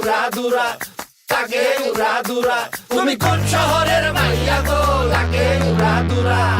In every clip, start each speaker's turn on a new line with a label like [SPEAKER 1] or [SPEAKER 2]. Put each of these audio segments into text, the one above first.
[SPEAKER 1] উড়া দুরা লাগে উড়া দুরা। তুমি কোন শহরের মাইয়া গো লাগে উড়া দুরা।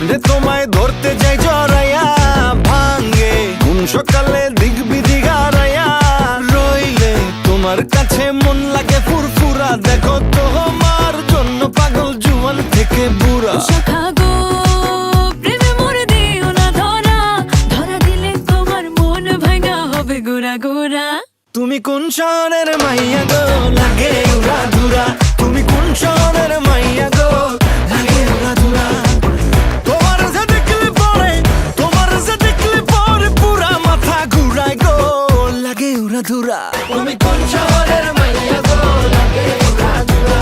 [SPEAKER 2] স্বপ্নে তোমায় ধরতে যাই জড়াইয়া ভাঙ্গে কোন সকালে দিক বিধি গারাইয়া রইলে তোমার কাছে মন লাগে ফুরফুরা। দেখো তোমার জন্য পাগল জুয়ান থেকে বুড়া।
[SPEAKER 3] মন
[SPEAKER 2] তুমি কোন শহরের মাইয়া গো লাগে উড়া ধুরা। তুমি কোন শহরের ধুরা ধুরা। তুমি কোন শহরের মাইয়া গো? লাগে ধুরা
[SPEAKER 1] ধুরা